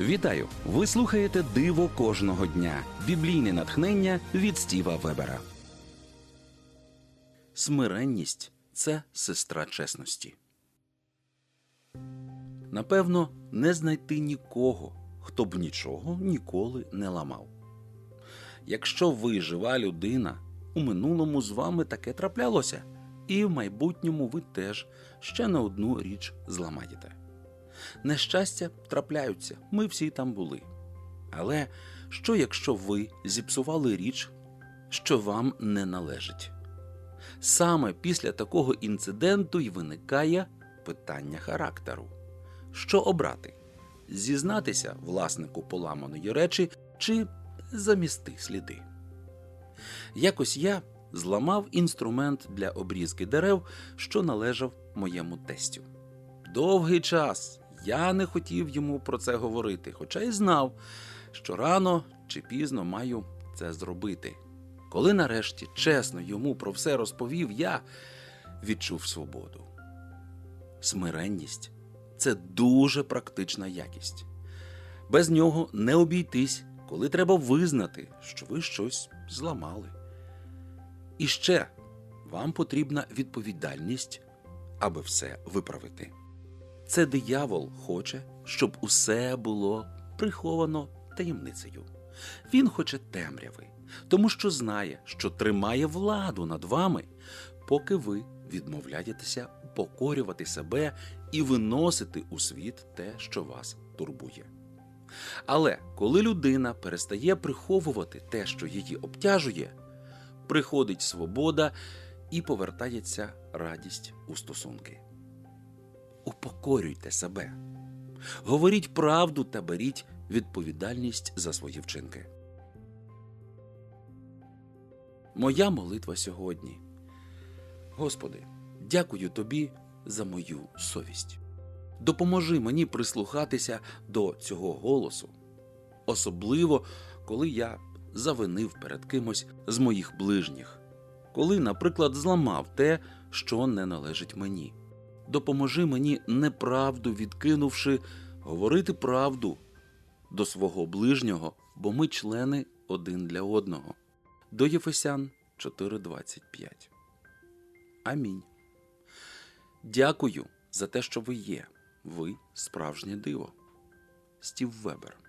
Вітаю! Ви слухаєте Диво кожного дня. Біблійне натхнення від Стіва Вебера. Смиренність це сестра чесності. Напевно, не знайти нікого, хто б нічого ніколи не ламав. Якщо ви жива людина, у минулому з вами таке траплялося, і в майбутньому ви теж ще не одну річ зламаєте. Нещастя трапляються, ми всі там були. Але що якщо ви зіпсували річ, що вам не належить? Саме після такого інциденту й виникає питання характеру. Що обрати? Зізнатися власнику поламаної речі чи замісти сліди? Якось я зламав інструмент для обрізки дерев, що належав моєму тестю. Довгий час я не хотів йому про це говорити, хоча й знав, що рано чи пізно маю це зробити. Коли нарешті чесно йому про все розповів, я відчув свободу. Смиренність це дуже практична якість. Без нього не обійтись, коли треба визнати, що ви щось зламали. І ще вам потрібна відповідальність, аби все виправити. Це диявол хоче, щоб усе було приховано таємницею. Він хоче темряви, тому що знає, що тримає владу над вами, поки ви відмовляєтеся покорювати себе і виносити у світ те, що вас турбує. Але коли людина перестає приховувати те, що її обтяжує, приходить свобода і повертається радість у стосунки. Упокорюйте себе, говоріть правду та беріть відповідальність за свої вчинки. Моя молитва сьогодні. Господи, дякую тобі за мою совість. Допоможи мені прислухатися до цього голосу, особливо коли я завинив перед кимось з моїх ближніх, коли, наприклад, зламав те, що не належить мені. Допоможи мені, неправду відкинувши, говорити правду до свого ближнього, бо ми члени один для одного. До Єфесян 4.25. Амінь. Дякую за те, що ви є. Ви справжнє диво. Стів Вебер